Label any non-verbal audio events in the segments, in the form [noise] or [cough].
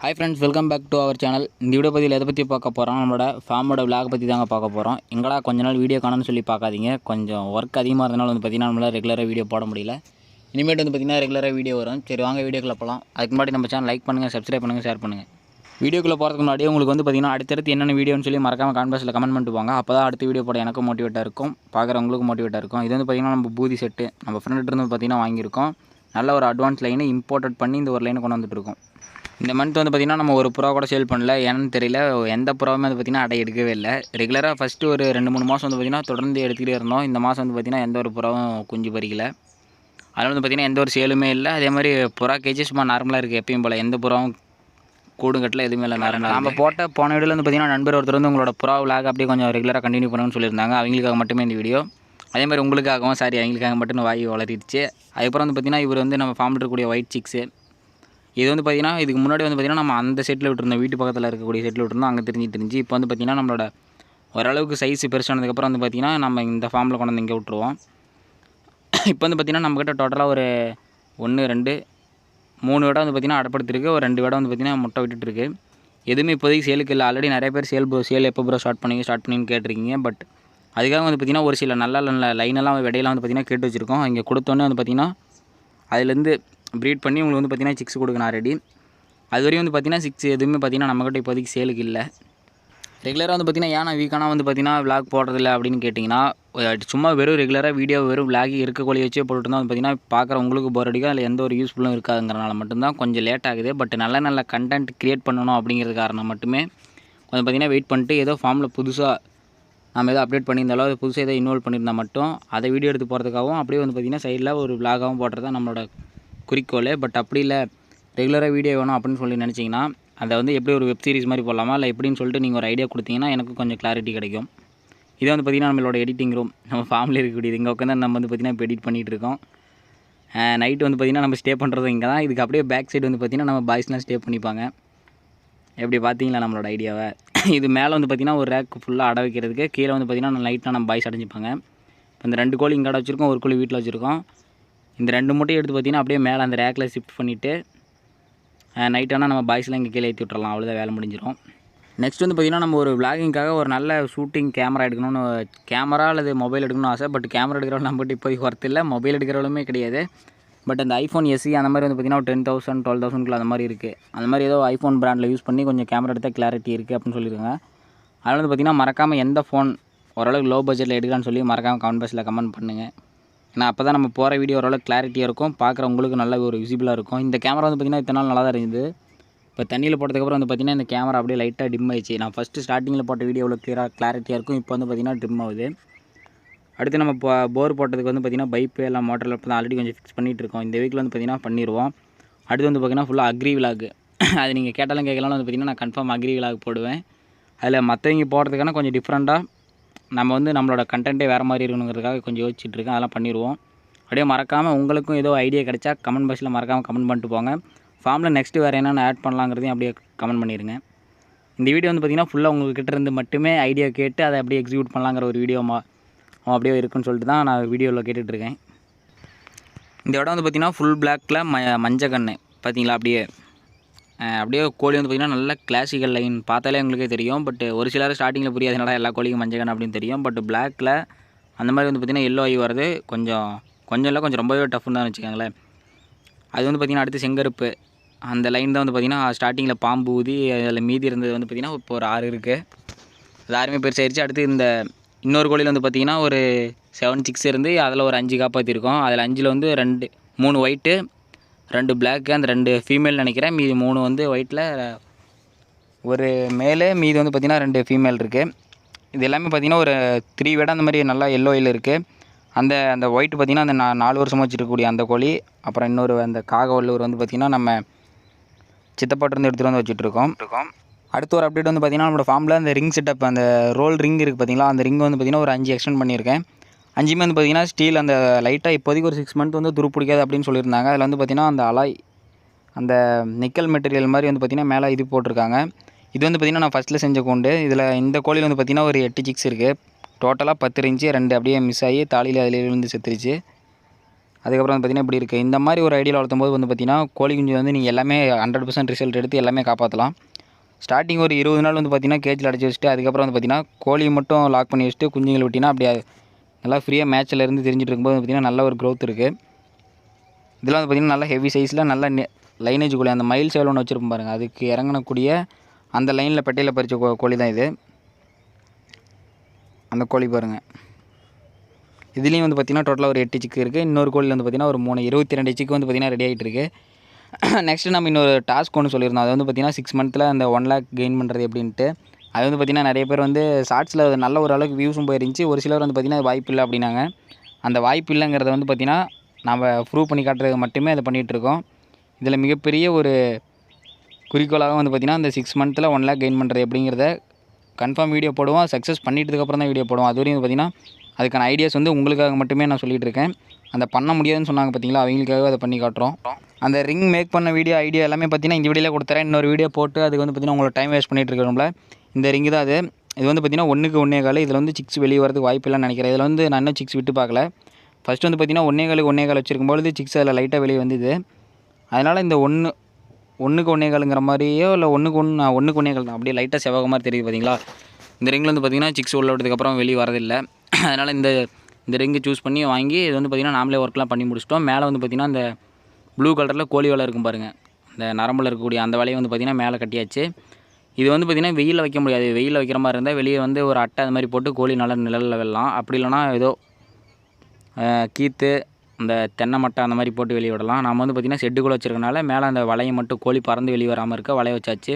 Hi friends welcome back to our channel இந்த video பதிவில் எதை பற்றி பார்க்க போகிறோம் நம்மளோட ஃபார்மோட விளாக் பற்றி தாங்க பார்க்க போகிறோம் எங்களா கொஞ்ச நாள் வீடியோ காணும்னு சொல்லி பார்க்காதீங்க. கொஞ்சம் ஒர்க் அதிகமாக இருந்தனால வந்து பார்த்திங்கன்னா நம்மளால் ரெகுலராக வீடியோ போட முடியல. இனிமேட்டு வந்து பார்த்திங்கன்னா ரெகுலராக வீடியோ வரும். சரி வாங்க வீடியோக்கில் போகலாம் அதுக்கு முன்னாடி நம்ம சேனல் லைக் பண்ணுங்கள் சப்ஸ்கிரைப் பண்ணுங்கள் ஷேர் பண்ணுங்கள் வீடியோக்குள்ளே போகிறதுக்கு முன்னாடி உங்களுக்கு வந்து பார்த்திங்கன்னா அடுத்தடுத்து என்னென்ன வீடியோன்னு சொல்லி மறக்காமல் கான்பாஸில் கமெண்ட் பண்ணிட்டு போங்க. அப்போ தான் அடுத்த வீடியோ போட எனக்கும் மோட்டிவேட்டாக இருக்கும். பார்க்குறவங்களுக்கும் மோட்டிவேட்டாக இருக்கும். இது வந்து பார்த்திங்கன்னா நம்ம பூதி செட்டு நம்ம ஃப்ரெண்ட்டு இருந்து பார்த்திங்கன்னா வாங்கியிருக்கோம். நல்ல ஒரு அட்வான்ஸ் லைனை இம்போர்ட்டட் பண்ணி இந்த ஒரு லைனை கொண்டு வந்துட்டு இருக்கோம். இந்த மந்த் வந்து பார்த்திங்கன்னா நம்ம ஒரு புறா கூட சேல் பண்ணல. ஏன்னு தெரியல. எந்த புறாவுமே வந்து பார்த்திங்கன்னா அடை எடுக்கவே இல்லை. ரெகுலராக ஃபஸ்ட்டு ஒரு ரெண்டு மூணு மாதம் வந்து பார்த்திங்கன்னா தொடர்ந்து எடுத்துக்கிட்டே இருந்தோம். இந்த மாதம் வந்து பார்த்திங்கன்னா எந்த ஒரு புறாவும் குஞ்சு பறிக்கல. அதில் வந்து பார்த்திங்கன்னா எந்த ஒரு சேலுமே இல்லை. அதே மாதிரி புறா கேஜி சும்மா நார்மலாக இருக்குது எப்பயும் போல். எந்த புறாவும் கூடும் கட்டில் எதுவுமே இல்லை நார்மலாக நம்ம போட்ட போன வீடியோவில் வந்து பார்த்திங்கன்னா நண்பர் ஒருத்தர் வந்து உங்களோட புறா விளாக அப்படியே கொஞ்சம் ரெகுலராக கண்டினியூ பண்ணணும்னு சொல்லியிருந்தாங்க. அவங்களுக்காக மட்டுமே இந்த வீடியோ அதே மாதிரி உங்களுக்காகவும் சாரி அவங்களுக்காக மட்டும் வாய் வளர்த்திடுச்சு. அதுக்கப்புறம் வந்து பார்த்திங்கன்னா இவர் வந்து நம்ம ஃபார்ம் இருக்கக்கூடிய ஒயிட் சிக்ஸு இது வந்து பார்த்திங்கன்னா இதுக்கு முன்னாடி வந்து பார்த்திங்கன்னா நம்ம அந்த செட்டில் விட்டுருந்தோம் வீட்டு பக்கத்தில் இருக்கக்கூடிய செட்டில் விட்டுருந்தோம் அங்கே தெரிஞ்சு தெரிஞ்சு இப்போ வந்து பார்த்திங்கன்னா நம்மளோட ஓரளவுக்கு சைஸ் பெருசானதுக்கப்புறம் வந்து பார்த்திங்கன்னா நம்ம இந்த ஃபார்மில் கொண்டு வந்து இங்கே விட்ருவோம் இப்போ வந்து பார்த்திங்கன்னா நம்மக்கிட்ட டோட்டலாக ஒரு ஒன்று ரெண்டு மூணு விடம் வந்து பார்த்திங்கன்னா அடப்படுத்திருக்கு ஒரு ரெண்டு விடம் வந்து பார்த்திங்கன்னா முட்டை விட்டுட்டுருக்கு எதுவுமே இப்போதைக்கு சேலுக்கு இல்லை ஆல்ரெடி நிறைய பேர் சேல் ப்ரோ சேல் எப்போ ப்ரோ ஸ்டார்ட் பண்ணி ஸ்டார்ட் பண்ணின்னு கேட்டிருக்கீங்க பட் அதுக்காக வந்து பார்த்திங்கன்னா ஒரு சில நல்ல நல்ல லைனெல்லாம் விடையெல்லாம் வந்து பார்த்திங்கன்னா கேட்டு வச்சுருக்கோம் இங்கே கொடுத்தோன்னே வந்து பார்த்திங்கன்னா அதுலேருந்து ப்ரீட் பண்ணி உங்களுக்கு வந்து பார்த்திங்கன்னா சிக்ஸ் கொடுக்கணும் ஆல்ரெடி அது வரையும் வந்து பார்த்திங்கன்னா சிக்ஸ் எதுவுமே பார்த்திங்கன்னா நம்மக்கிட்ட இப்போதைக்கு சேலுக்கு இல்லை. ரெகுலராக வந்து பார்த்திங்கன்னா ஏன் நான் வீக்கானா வந்து பார்த்திங்கன்னா விளாக் போடுறதில்ல அப்படின்னு கேட்டிங்கன்னா சும்மா வெறும் ரெகுலராக வீடியோ வெறும் விளாக் இருக்க கோழி வச்சே போட்டுட்டு வந்து பார்த்திங்கன்னா பார்க்குற உங்களுக்கு போர் அடிக்கும். அதில் எந்த ஒரு யூஸ்ஃபுல்லும் இருக்காதுங்கிறனால மட்டும்தான் கொஞ்சம் லேட் ஆகுது. பட் நல்ல நல்ல கண்டென்ட் க்ரியேட் பண்ணணும் அப்படிங்கிறது காரணம் மட்டுமே கொஞ்சம் பார்த்திங்கன்னா வெயிட் பண்ணிட்டு ஏதோ ஃபார்மில் புதுசாக நம்ம ஏதோ அப்டேட் பண்ணியிருந்தாலும் அது புதுசாக ஏதோ இன்வால்வ் பண்ணியிருந்தா மட்டும் அதை வீடியோ எடுத்து போகிறதுக்காகவும் அப்படியே வந்து பார்த்திங்கன்னா சைடில் ஒரு விளாகாகவும் போடுறது தான் நம்மளோட குறிக்கோள் பட் அப்படி இல்லை. ரெகுலராக வீடியோ வேணும் அப்படின்னு சொல்லி நினச்சிங்கன்னா அதை வந்து எப்படி ஒரு வெப் சீரிஸ் மாதிரி போடலாமா இல்லை எப்படின்னு சொல்லிட்டு நீங்கள் ஒரு ஐடியா கொடுத்தீங்கன்னா எனக்கு கொஞ்சம் கிளாரிட்டி கிடைக்கும். இது வந்து பார்த்திங்கன்னா நம்மளோட எடிட்டிங் ரூம் நம்ம ஃபேமிலி இருக்கக்கூடியது. இங்கே உட்காந்து நம்ம வந்து பார்த்திங்கன்னா இப்போ எடிட் பண்ணிகிட்டு இருக்கோம். நைட்டு வந்து பார்த்திங்கன்னா நம்ம ஸ்டே பண்ணுறது இங்கே தான். இதுக்கு அப்படியே பேக் சைடு வந்து பார்த்திங்கன்னா நம்ம பாய்ஸ்லாம் ஸ்டே பண்ணிப்பாங்க. எப்படி பார்த்தீங்களா நம்மளோட ஐடியாவை இது மேலே வந்து பார்த்திங்கன்னா ஒரு ரேக் ஃபுல்லாக அடை வைக்கிறதுக்கு கீழே வந்து பார்த்திங்கன்னா லைட்டாக நம்ம பாய்ஸ் அடைஞ்சிப்பாங்க. இப்போ இந்த ரெண்டு கோழி இங்கே அடை வச்சுருக்கோம் ஒரு கோழி வீட்டில் வச்சுருக்கோம். இந்த ரெண்டு மூட்டையும் எடுத்து பார்த்திங்கன்னா அப்படியே மேலே அந்த ரேக்கில் ஷிஃப்ட் பண்ணிவிட்டு நைட் ஆனால் நம்ம பாய்ஸ்லாம் இங்கே கீழே ஏற்றி விட்றலாம் அவ்வளோதான் வேலை முடிஞ்சிடும் நெக்ஸ்ட் வந்து பார்த்திங்கன்னா நம்ம ஒரு விளாகிங்காக ஒரு நல்ல ஷூட்டிங் கேமரா எடுக்கணும்னு கேமரா அல்லது மொபைல் எடுக்கணும்னு ஆசை. பட் கேமரா எடுக்கிறவங்க நம்மகிட்ட இப்போ ஒர்த் இல்லை. மொபைல் எடுக்கிறவளுமே கிடையாது. பட் அந்த ஐஃபோன் எஸ்சி அந்த மாதிரி வந்து பார்த்திங்கன்னா ஒரு டென் தௌசண்ட் டுவெல் தௌசண்ட்குள்ள அந்த மாதிரி இருக்குது அந்த மாதிரி ஏதோ ஐஃபோன் பிராண்டில் யூஸ் பண்ணி கொஞ்சம் கேமரா எடுத்தால் கிளாரிட்டி இருக்குது அப்படின்னு சொல்லியிருக்காங்க. அதனால் வந்து பார்த்திங்கன்னா மறக்காமல் எந்த ஃபோன் ஓரளவுக்கு லோ பட்ஜெட்டில் எடுக்கலான்னு சொல்லி மறக்காமல் கமெண்ட் பாக்ஸில் கமெண்ட் பண்ணுங்கள் ஏன்னா அப்போ தான் நம்ம போகிற வீடியோ ஓரளவுக்கு கிளாரிட்டியாக இருக்கும். பார்க்குற உங்களுக்கு நல்ல ஒரு விசிபிளாக இருக்கும். இந்த கேமரா வந்து பார்த்திங்கன்னா இத்தனை நாள் நல்லா தான் இருந்தது. இப்போ தண்ணியில் போட்டதுக்கப்புறம் வந்து பார்த்திங்கன்னா இந்த கேமரா அப்படியே லைட்டாக டிம் ஆயிடுச்சு. நான் ஃபஸ்ட்டு ஸ்டார்டிங்கில் போட்ட வீடியோ எவ்வளோ கிளியராக கிளாரிட்டியாக இருக்கும். இப்போ வந்து பார்த்திங்கன்னா டிம் ஆகுது. அடுத்து நம்ம இப்போ போர் போட்டதுக்கு வந்து பார்த்திங்கன்னா பைப்பு எல்லாம் மோட்டரில் இப்போ தான் ஆல்ரெடி கொஞ்சம் ஃபிக்ஸ் பண்ணிகிட்டு இருக்கோம். இந்த வீக்கில் வந்து பார்த்திங்கன்னா பண்ணிடுவோம் அடுத்து வந்து பார்த்திங்கன்னா ஃபுல்லாக அக்ரி விலாக் அது நீங்கள் கேட்டாலும் கேட்கலாம் வந்து பார்த்திங்கன்னா நான் கன்ஃபார்ம் அக்ரி விலாக் போடுவேன். அதில் மற்றவங்க போடுறதுக்கான கொஞ்சம் டிஃப்ரெண்ட்டாக நம்ம வந்து நம்மளோட கண்டென்ட்டே வேறு மாதிரி இருக்கணுங்கிறதுக்காக கொஞ்சம் யோசிச்சுட்ருக்கேன் அதெல்லாம் பண்ணிடுவோம். அப்படியே மறக்காமல் உங்களுக்கும் ஏதோ ஐடியா கிடைச்சா கமெண்ட் பாக்ஸில் மறக்காமல் கமெண்ட் பண்ணிட்டு போங்க. ஃபார்மில் நெக்ஸ்ட்டு வேறு என்னென்ன ஆட் பண்ணலாங்கிறதையும் அப்படியே கமெண்ட் பண்ணிடுங்க. இந்த வீடியோ வந்து பார்த்திங்கன்னா ஃபுல்லாக உங்கள்கிட்ட இருந்து மட்டுமே ஐடியா கேட்டு அதை அப்படியே எக்ஸிக்யூட் பண்ணலாங்கிற ஒரு வீடியோ அப்படியே இருக்குன்னு சொல்லிட்டு தான் நான் வீடியோவில் கேட்டுட்ருக்கேன் இந்த இடம் வந்து பார்த்திங்கன்னா ஃபுல் பிளாக்கில் ம மஞ்சள் கன்று பார்த்தீங்களா அப்படியே. அப்படியே கோழி வந்து பார்த்திங்கன்னா நல்ல கிளாசிக்கல் லைன் பார்த்தாலே உங்களுக்கே தெரியும். பட் ஒரு சிலர் ஸ்டார்டிங்கில் புரியாது என்னடா எல்லா கோழிக்கும் மஞ்சள் கண்ணு அப்படின்னு தெரியும். பட் பிளாக்கில் அந்த மாதிரி வந்து பார்த்திங்கன்னா எல்லோ ஆகி வர்றது கொஞ்சம் கொஞ்சம் இல்லை கொஞ்சம் ரொம்பவே டஃப்னு தான் வச்சுக்கோங்களேன். அது வந்து பார்த்திங்கன்னா அடுத்து செங்கருப்பு. அந்த லைன் தான் வந்து பார்த்திங்கன்னா ஸ்டார்டிங்கில் பாம்பு ஊதி அதில் மீதி இருந்தது வந்து பார்த்திங்கன்னா இப்போ ஒரு ஆறு இருக்குது அது ஆறுமே பெருசாகிடுச்சு அடுத்து இந்த இன்னொரு கோழியில் வந்து பார்த்திங்கன்னா ஒரு செவன் சிக்ஸ் இருந்து அதில் ஒரு அஞ்சு காப்பாற்றிருக்கோம் அதில் அஞ்சில் வந்து ரெண்டு மூணு ஒயிட்டு ரெண்டு பிளாக்கு அந்த ரெண்டு ஃபீமேல் நினைக்கிறேன். மீதி மூணு வந்து ஒயிட்டில் ஒரு மேலே மீதி வந்து பார்த்திங்கன்னா ரெண்டு ஃபீமேல் இருக்குது இது எல்லாமே பார்த்திங்கன்னா ஒரு த்ரீ விட அந்த மாதிரி நல்லா எல்லோயில் இருக்குது அந்த அந்த ஒயிட் பார்த்திங்கன்னா அந்த நாலு வருஷமாக வச்சுருக்கக்கூடிய அந்த கோழி அப்புறம் இன்னொரு அந்த காகவல்லூர் வந்து பார்த்திங்கன்னா நம்ம சித்தப்பாட்டிருந்து எடுத்துகிட்டு வந்து வச்சுட்ருக்கோம். இருக்கோம் அடுத்து ஒரு அப்டேட் வந்து பார்த்திங்கன்னா நம்மளோட ஃபார்மில் அந்த ரிங் செட்டப் அந்த ரோல் ரிங் இருக்குது பார்த்தீங்களா அந்த ரிங் வந்து பார்த்திங்கன்னா ஒரு அஞ்சு எக்ஸ்டெண்ட் பண்ணியிருக்கேன். அஞ்சுமே வந்து பார்த்திங்கன்னா ஸ்டீல் அந்த லைட்டாக இப்போதைக்கு ஒரு சிக்ஸ் மந்த் வந்து துரு பிடிக்காது அப்படின்னு சொல்லியிருந்தாங்க. அதில் வந்து பார்த்திங்கன்னா அந்த அலாய் அந்த நிக்கல் மெட்டீரியல் மாதிரி வந்து பார்த்திங்கன்னா மேலே இது போட்டிருக்காங்க. இது வந்து பார்த்திங்கன்னா நான் ஃபஸ்ட்டில் செஞ்ச கொண்டு. இதில் இந்த கோழியில் வந்து பார்த்திங்கன்னா ஒரு எட்டு சிக்ஸ் இருக்குது டோட்டலாக பத்து இருந்துச்சு ரெண்டு அப்படியே மிஸ் ஆகி தாலியில் அதில் விழுந்து செத்துருச்சு. அதுக்கப்புறம் வந்து பார்த்திங்கன்னா இப்படி இருக்குது இந்த மாதிரி ஒரு ஐடியாவில் வளர்த்தும் போது வந்து பார்த்திங்கன்னா கோழி குஞ்சு வந்து நீங்கள் எல்லாமே ஹண்ட்ரட் பர்சன்ட் ரிசல்ட் எடுத்து எல்லாமே காப்பாற்றலாம் ஸ்டார்டிங் ஒரு இருபது நாள் வந்து பார்த்திங்கன்னா கேஜில் அடைச்சி வச்சுட்டு அதுக்கப்புறம் வந்து பார்த்திங்கன்னா கோழியை மட்டும் லாக் பண்ணி வச்சுட்டு குஞ்சுங்களை விட்டிங்கன்னா அப்படியே நல்லா ஃப்ரீயாக மேட்ச்சில் இருந்து தெரிஞ்சுட்டு இருக்கும்போது பார்த்திங்கன்னா நல்ல ஒரு க்ரோத் இருக்குது இதெல்லாம் வந்து பார்த்திங்கன்னா நல்ல ஹெவி சைஸில் நல்ல லைனேஜ் கோழி. அந்த மயில் சேவல் ஒன்று வச்சுருப்போம் பாருங்கள் அதுக்கு இறங்கக்கூடிய அந்த லைனில் பெட்டையில் பறித்த கோ கோழி தான் இது. அந்த கோழி பாருங்கள் இதுலேயும் வந்து பார்த்திங்கன்னா டோட்டலாக ஒரு எட்டு சிக்கு இருக்குது இன்னொரு கோழியில் வந்து பார்த்திங்கன்னா ஒரு மூணு இருபத்தி ரெண்டு சிக்கு வந்து பார்த்திங்கன்னா ரெடி ஆகிட்டு இருக்குது நெக்ஸ்ட்டு [clears throat] நம்ம இன்னொரு டாஸ்க் ஒன்று சொல்லியிருந்தோம். அது வந்து பார்த்திங்கன்னா சிக்ஸ் மந்த்தில் அந்த ஒன் லேக் கெயின் பண்ணுறது எப்படின்ட்டு. அது வந்து பார்த்திங்கன்னா நிறைய பேர் வந்து ஷார்ட்ஸில் நல்ல ஒரு அளவுக்கு வியூஸும் போயிருந்துச்சு. ஒரு சிலர் வந்து பார்த்திங்கன்னா அது வாய்ப்பு இல்லை அப்படின்னாங்க. அந்த வாய்ப்பு இல்லைங்கிறத வந்து பார்த்திங்கன்னா நம்ம ப்ரூவ் பண்ணி காட்டுறதுக்கு மட்டுமே அதை பண்ணிகிட்ருக்கோம் இதில் மிகப்பெரிய ஒரு குறிக்கோளாக வந்து பார்த்திங்கன்னா அந்த சிக்ஸ் மந்த்தில் ஒன் லேக் கெயின் பண்ணுறது எப்படிங்கிறத கன்ஃபார்ம் வீடியோ போடுவோம். சக்ஸஸ் பண்ணிட்டதுக்கப்புறம் தான் வீடியோ போடுவோம். அது வரையும் பார்த்திங்கன்னா அதுக்கான ஐடியாஸ் வந்து உங்களுக்காக மட்டுமே நான் சொல்லிகிட்டு இருக்கேன். அந்த பண்ண முடியாதுன்னு சொன்னாங்க பார்த்தீங்களா அவங்களுக்காக அதை பண்ணி காட்டுறோம். அந்த ரிங் மேக் பண்ண வீடியோ ஐடியா எல்லாமே பார்த்தீங்கன்னா இந்த வீடியோவில் கொடுத்துறேன். இன்னொரு வீடியோ போட்டு அதுக்கு வந்து பார்த்திங்கன்னா உங்களை டைம் வேஸ்ட் பண்ணிட்டு இருக்கிறோம்ல இந்த ரிங்கு தான் அது. இது வந்து பார்த்திங்கன்னா ஒன்றுக்கு ஒன்றே கால். இதில் வந்து சிக்ஸ் வெளியே வரதுக்கு வாய்ப்பு நினைக்கிறேன். இதில் வந்து நான் இன்னும் சிக்ஸ் விட்டு பார்க்கல. ஃபஸ்ட்டு வந்து பார்த்திங்கன்னா ஒன்றே காலுக்கு ஒன்றே கால் வச்சிருக்கும்போது சிக்ஸ் அதில் லைட்டாக வெளியே வந்தது. அதனால் இந்த ஒன்று ஒன்றுக்கு ஒன்றே காலுங்கிற மாதிரியோ இல்லை ஒன்றுக்கு ஒன்று ஒன்றுக்கு ஒன்றே கால் தான். அப்படியே லைட்டாக செவக மாதிரி தெரியுது பார்த்தீங்களா இந்த ரிங்கில் வந்து பார்த்திங்கன்னா சிக்ஸ் உள்ள விட்டதுக்கப்புறம் வெளியே வரதில்லை [clears throat] அதனால் இந்த இந்த ரிங்கு சூஸ் பண்ணி வாங்கி இது வந்து பார்த்திங்கன்னா நாமளே ஒர்க்லாம் பண்ணி முடிச்சிட்டோம். மேலே வந்து பார்த்திங்கன்னா இந்த ப்ளூ கலரில் கோழி வலை இருக்கும் பாருங்கள் இந்த நரம்பில் இருக்கக்கூடிய அந்த வலையை வந்து பார்த்திங்கன்னா மேலே கட்டியாச்சு. இது வந்து பார்த்திங்கன்னா வெயிலில் வைக்க முடியாது. வெயிலில் வைக்கிற மாதிரி இருந்தால் வெளியே வந்து ஒரு அட்டை அது மாதிரி போட்டு கோழி நல்லா நிழலில் வெள்ளலாம் அப்படி இல்லைனா ஏதோ கீத்து இந்த தென்னை மட்டை அந்த மாதிரி போட்டு வெளியே விடலாம். நம்ம வந்து பார்த்திங்கன்னா ஷெட்டுக்குள்ளே வச்சிருக்கனால மேலே அந்த வலையை மட்டும் கோழி பறந்து வெளியே வராமல் இருக்க வலைய வச்சாச்சு.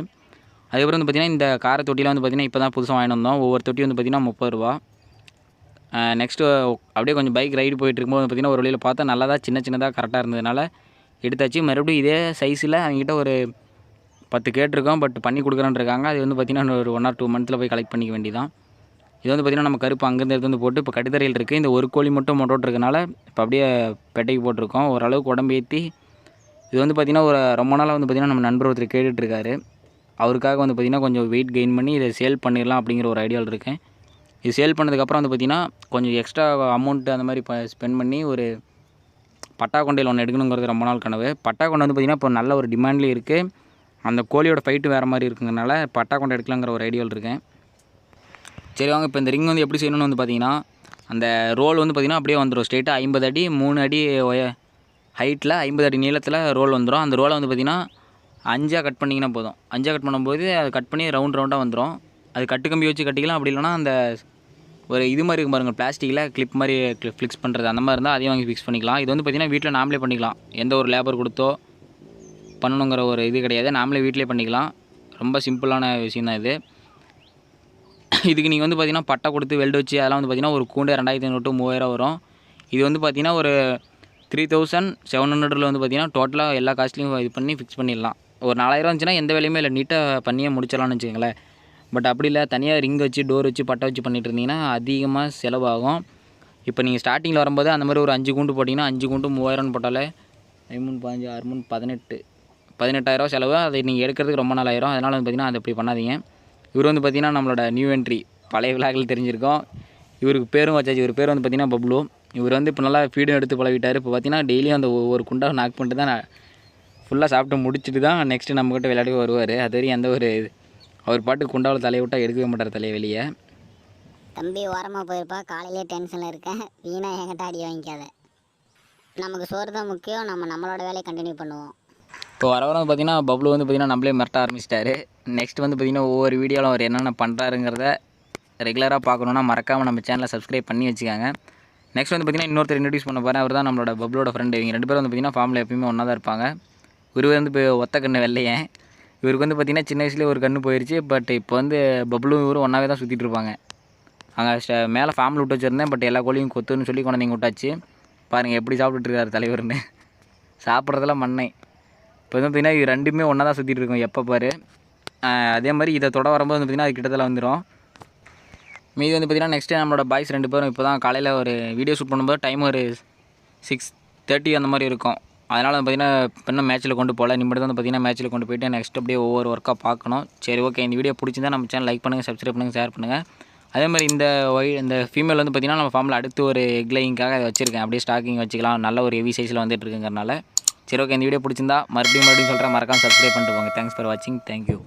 அதுக்கப்புறம் வந்து பார்த்திங்கன்னா இந்த கார தொட்டியில் வந்து பார்த்திங்கன்னா இப்போ தான் புதுசாக வாங்கிட்டு வந்தோம். ஒவ்வொரு தொட்டி வந்து பார்த்திங்கன்னா முப்பது ரூபா. நெக்ஸ்ட்டு அப்படியே கொஞ்சம் பைக் ரைடு போயிட்டு இருக்கும்போது வந்து பார்த்திங்கன்னா ஒரு வழியில் பார்த்தா நல்லா தான் சின்ன சின்னதாக கரெக்டாக இருந்ததுனால எடுத்தாச்சு. மறுபடியும் இதே சைஸில் அவங்ககிட்ட ஒரு பத்து கேட்டிருக்கோம் பட் பண்ணி கொடுக்குறேன்னு இருக்காங்க அது வந்து பார்த்திங்கன்னா ஒரு ஒன் ஆர் டூ மந்த்தில் போய் கலெக்ட் பண்ணிக்க வேண்டியதான் இது வந்து பார்த்திங்கன்னா நம்ம கருப்பு அங்கேருந்து எடுத்து வந்து போட்டு இப்போ கட்டுத்தரையில் இருக்குது இந்த ஒரு கோழி மட்டும் மொட்டோட்டிருக்கனால இப்போ அப்படியே பெட்டைக்கு போட்டிருக்கோம். ஓரளவுக்கு உடம்பு ஏற்றி இது வந்து பார்த்திங்கன்னா ஒரு ரொம்ப நாளாக வந்து பார்த்திங்கன்னா நம்ம நண்பர் ஒருத்தர் கேட்டுட்ருக்காரு. அவருக்காக வந்து பார்த்திங்கன்னா கொஞ்சம் வெயிட் கெயின் பண்ணி இதை சேல் பண்ணிடலாம் அப்படிங்கிற ஒரு ஐடியாவில் இருக்கேன். இது சேல் பண்ணதுக்கப்புறம் வந்து பார்த்திங்கன்னா கொஞ்சம் எக்ஸ்ட்ரா அமௌண்ட் அந்த மாதிரி ஸ்பெண்ட் பண்ணி ஒரு பட்டா கொண்டையில் ஒன்று எடுக்கணுங்கிறது ரொம்ப நாள் கனவு. பட்டா கொண்டை வந்து பார்த்திங்கன்னா இப்போ நல்ல ஒரு டிமாண்ட்லேயும் இருக்குது அந்த கோழியோட ஃபைட்டு வேறு மாதிரி இருக்குங்கிறனால பட்டா கொண்டு எடுக்கலாங்கிற ஒரு ஐடியாவில் இருக்கேன். சரி வாங்க இப்போ இந்த ரிங் வந்து எப்படி செய்யணும்னு வந்து பார்த்தீங்கன்னா அந்த ரோல் வந்து பார்த்திங்கன்னா அப்படியே வந்துடும் ஸ்ட்ரெயிட்டாக ஐம்பது அடி மூணு அடி ஹைட்டில் ஐம்பது அடி நீளத்தில் ரோல் வந்துடும் அந்த ரோலை வந்து பார்த்திங்கன்னா அஞ்சாக கட் பண்ணிங்கன்னா போதும். அஞ்சாக கட் பண்ணும்போது அதை கட் பண்ணி ரவுண்ட் ரவுண்டாக வந்துடும் அது கட்டு கம்பி வச்சு கட்டிக்கலாம். அப்படி இல்லைனா அந்த ஒரு இது மாதிரி இருக்கும் பாருங்கள் பிளாஸ்டிக்கில் கிளிப் மாதிரி ஃபிக்ஸ் பண்ணுறது அந்த மாதிரி இருந்தால் அதையும் வாங்கி ஃபிக்ஸ் பண்ணிக்கலாம். இது வந்து பார்த்திங்கன்னா வீட்டில் நாமளே பண்ணிக்கலாம். எந்த ஒரு லேபர் கொடுத்தோ பண்ணணுங்கிற ஒரு இது கிடையாது. நாமளே வீட்டிலே பண்ணிக்கலாம். ரொம்ப சிம்பிளான விஷயம் தான் இது. இதுக்கு நீங்கள் வந்து பார்த்தீங்கன்னா பட்டை கொடுத்து வெல்டு வச்சு அதெல்லாம் வந்து பார்த்தீங்கன்னா ஒரு கூண்டு ரெண்டாயிரத்தி ஐநூறு டு மூவாயிரம் வரும். இது வந்து பார்த்தீங்கன்னா ஒரு த்ரீ தௌசண்ட் செவன் ஹண்ட்ரடில் வந்து பார்த்தீங்கன்னா டோட்டலாக எல்லா காஸ்ட்லையும் இது பண்ணி ஃபிக்ஸ் பண்ணிடலாம். ஒரு நாலாயிரம் இருந்துச்சுன்னா எந்த வேலையுமே இல்லை. நீட்டாக பண்ணியே முடிச்சிடலாம்னு வச்சுக்கோங்களேன். பட் அப்படி இல்லை தனியாக ரிங் வச்சு டோர் வச்சு பட்டை வச்சு பண்ணிட்டு இருந்தீங்கன்னா அதிகமாக செலவாகும். இப்போ நீங்கள் ஸ்டார்டிங்கில் வரும்போது அந்த மாதிரி ஒரு அஞ்சு கூண்டு போட்டிங்கன்னா அஞ்சு கூண்டு மூவாயிரம்னு போட்டாலே ஐமூணு பதினஞ்சு ஆறு மூணு பதினெட்டு பதினெட்டாயிரம் செலவு. அதை நீங்கள் எடுக்கிறதுக்கு ரொம்ப நாள் ஆயிரும் அதனால் வந்து பார்த்திங்கன்னா அதை அப்படி பண்ணாதீங்க. இவர் வந்து பார்த்திங்கன்னா நம்மளோட நியூ என்ட்ரி பழைய விழாக்கள் தெரிஞ்சிருக்கோம். இவருக்கு பேரும் வச்சாச்சு. இவர் பேர் வந்து பார்த்திங்கன்னா பப்ளு. இவர் வந்து இப்போ நல்லா ஃபீடும் எடுத்து பழகிட்டார். இப்போ பார்த்திங்கன்னா டெய்லியும் அந்த ஒவ்வொரு குண்டாவை நாக் பண்ணிட்டு தான் நான் ஃபுல்லாக சாப்பிட்டு முடிச்சுட்டு தான் நெக்ஸ்ட்டு நம்மக்கிட்ட விளையாடி வருவார். அது வரையும் எந்த ஒரு அவர் பாட்டு குண்டாவில் தலையை விட்டால் எடுக்கவே மாட்டார் தலையை வெளியே. தம்பி ஓரமாக போயிருப்பா. காலையிலே டென்ஷனில் இருக்கேன் வீணாக என்கிட்ட அடி வாங்கிக்காத. நமக்கு சோறு தான் முக்கியம். நம்ம நம்மளோட வேலையை கண்டினியூ பண்ணுவோம். இப்போ வர வர பார்த்தீங்கன்னா பப்ளு வந்து பார்த்திங்கன்னா நம்மளே மிரட்ட ஆரம்பிச்சிட்டாரு. நெக்ஸ்ட் வந்து பார்த்திங்கன்னா ஒவ்வொரு வீடியோவில் அவர் என்னென்ன பண்ணுறாருங்கிறத ரெகுலராக பார்க்கணுன்னா மறக்காமல் நம்ம சேனலை சப்ஸ்கிரைப் பண்ணி வச்சுக்காங்க. நெக்ஸ்ட் வந்து பார்த்திங்கன்னா இன்னொருத்தர் இன்ட்ரடியூஸ் பண்ண போகிறேன் அவர் தான் நம்மளோட பப்ளோட ஃப்ரெண்டு இவங்க ரெண்டு பேரும் வந்து பார்த்திங்கன்னா ஃபார்மில் எப்பயுமே ஒன்றா தான் இருப்பாங்க. இவர் வந்து இப்போ ஒத்த கண்ணு வெள்ளையன் இவருக்கு வந்து பார்த்திங்கன்னா சின்ன வயசுலேயே ஒரு கண்ணு போயிடுச்சு பட் இப்போ வந்து பப்ளு இவரும் ஒன்றாவே தான் சுற்றிட்டு இருப்பாங்க. அங்கே மேலே ஃபேமிலி விட்டு வச்சுருந்தேன். பட் எல்லா கோழியும் கொத்துன்னு சொல்லி கொண்டாந்து விட்டாச்சு. பாருங்கள் எப்படி சாப்பிட்டுட்டு இருக்காரு தலைவர்னு. சாப்பிட்றதெல்லாம் மண்ணை. இப்போ வந்து பார்த்திங்கன்னா இது ரெண்டுமே ஒன்றா தான் சுற்றிட்டு இருக்கோம். எப்போ பாரு? அதே மாதிரி இதை தொட வரும்போது வந்து பார்த்திங்கன்னா அது கிட்டத்தில் வந்துடும் மீதி வந்து பார்த்திங்கன்னா நெக்ஸ்ட் நம்மளோட பாய்ஸ் ரெண்டு பேரும் இப்போ தான் காலையில் ஒரு வீடியோ ஷூட் பண்ணும்போது டைம் ஒரு சிக்ஸ் தேர்ட்டி அந்த மாதிரி இருக்கும். அதனால் வந்து பார்த்திங்கன்னா இன்னும் மேட்ச்சில் கொண்டு போகல. இனிமேட்டு வந்து பார்த்திங்கன்னா மேட்ச்சில் கொண்டு போயிட்டு நெக்ஸ்ட் அப்படியே ஒவ்வொரு ஒர்க்காக பார்க்கணும். சரி ஓகே இந்த வீடியோ பிடிச்சிருந்தா நம்ம சேனல் லைக் பண்ணுங்கள் சப்ஸ்கிரைப் பண்ணுங்கள் ஷேர் பண்ணுங்கள் அதே மாதிரி இந்த ஒய் இந்த ஃபீமேல் வந்து பார்த்திங்கன்னா நம்ம ஃபார்மில் அடுத்து ஒரு எக்லைங்காக அதை வச்சுருக்கேன். அப்படியே ஸ்டாக்கிங் வச்சுக்கலாம். நல்ல ஒரு ஹெவி சைஸில் வந்துட்டு இருக்குங்கிறனால சரி ஓகே இந்த வீடியோ பிடிச்சிருந்தா மறுபடியும் மறுபடியும் சொல்கிறேன் மறக்காமல் சப்ஸ்கிரைப் பண்ணிட்டு போங்க. தேங்க்ஸ் ஃபார் வாட்சிங் தேங்க்யூ